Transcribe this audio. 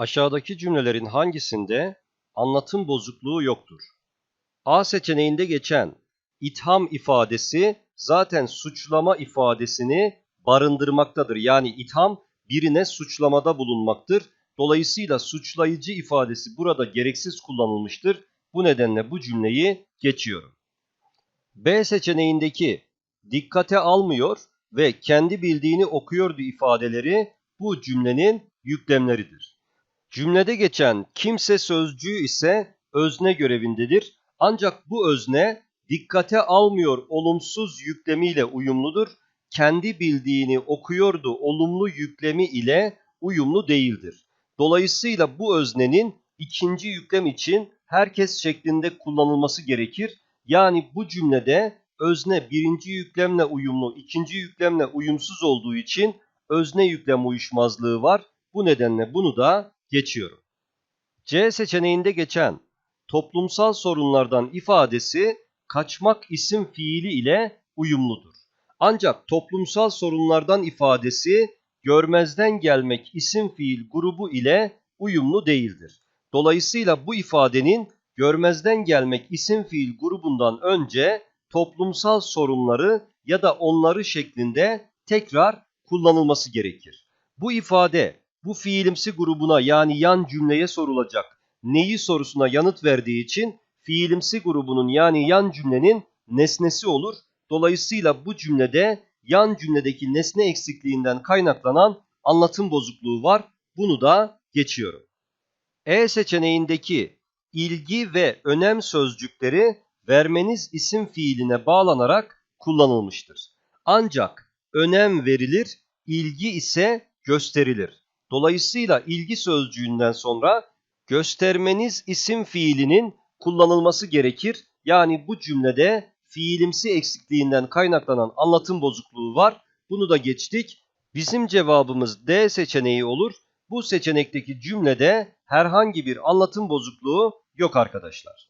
Aşağıdaki cümlelerin hangisinde anlatım bozukluğu yoktur? A seçeneğinde geçen itham ifadesi zaten suçlama ifadesini barındırmaktadır. Yani itham birine suçlamada bulunmaktır. Dolayısıyla suçlayıcı ifadesi burada gereksiz kullanılmıştır. Bu nedenle bu cümleyi geçiyorum. B seçeneğindeki dikkate almıyor ve kendi bildiğini okuyordu ifadeleri bu cümlenin yüklemleridir. Cümlede geçen kimse sözcüğü ise özne görevindedir. Ancak bu özne dikkate almıyor olumsuz yüklemiyle uyumludur. Kendi bildiğini okuyordu olumlu yüklemi ile uyumlu değildir. Dolayısıyla bu öznenin ikinci yüklem için herkes şeklinde kullanılması gerekir. Yani bu cümlede özne birinci yüklemle uyumlu, ikinci yüklemle uyumsuz olduğu için özne yüklem uyuşmazlığı var. Bu nedenle bunu da geçiyorum. C seçeneğinde geçen toplumsal sorunlardan ifadesi kaçmak isim fiili ile uyumludur. Ancak toplumsal sorunlardan ifadesi görmezden gelmek isim fiil grubu ile uyumlu değildir. Dolayısıyla bu ifadenin görmezden gelmek isim fiil grubundan önce toplumsal sorunları ya da onları şeklinde tekrar kullanılması gerekir. Bu ifade bu fiilimsi grubuna yani yan cümleye sorulacak neyi sorusuna yanıt verdiği için fiilimsi grubunun yani yan cümlenin nesnesi olur. Dolayısıyla bu cümlede yan cümledeki nesne eksikliğinden kaynaklanan anlatım bozukluğu var. Bunu da geçiyorum. E seçeneğindeki ilgi ve önem sözcükleri vermeniz isim fiiline bağlanarak kullanılmıştır. Ancak önem verilir, ilgi ise gösterilir. Dolayısıyla ilgi sözcüğünden sonra göstermeniz isim fiilinin kullanılması gerekir. Yani bu cümlede fiilimsi eksikliğinden kaynaklanan anlatım bozukluğu var. Bunu da geçtik. Bizim cevabımız D seçeneği olur. Bu seçenekteki cümlede herhangi bir anlatım bozukluğu yok arkadaşlar.